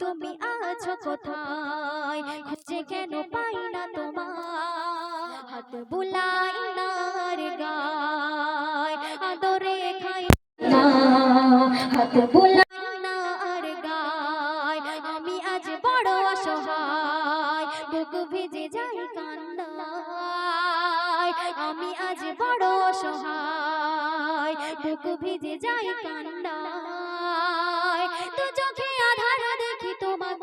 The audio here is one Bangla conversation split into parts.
তুমি আছো কোথায়? খুঁজে কেন পাই না তোমার হাত বুলাই নার গায়, আদরে খাই না। হাত বুলাই ভিজে যাই কান্নায়, আমি আজ বড় অসহায়। বুক ভিজে যাই কান্নায়, তো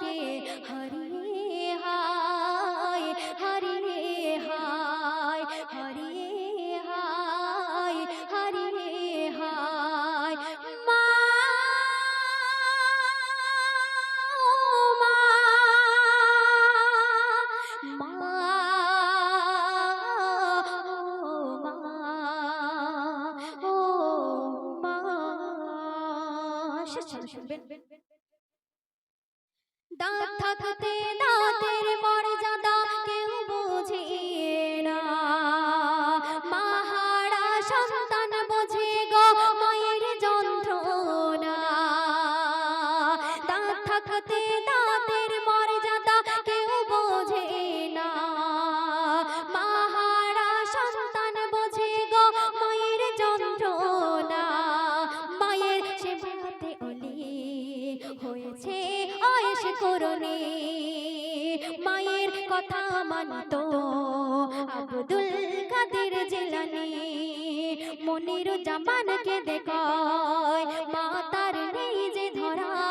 হারিয়ে হায় হারিয়ে হায় হারিয়ে হায় হারিয়ে শুনবেন দাঁত থাকতে দাঁতের মর্যাদা কেউ বোঝে না। মাহারা করনে মায়ের কথা মানত। আব্দুল কাদের জেলানি মনির জামানকে দেখ মাতার নেই যে ধরা।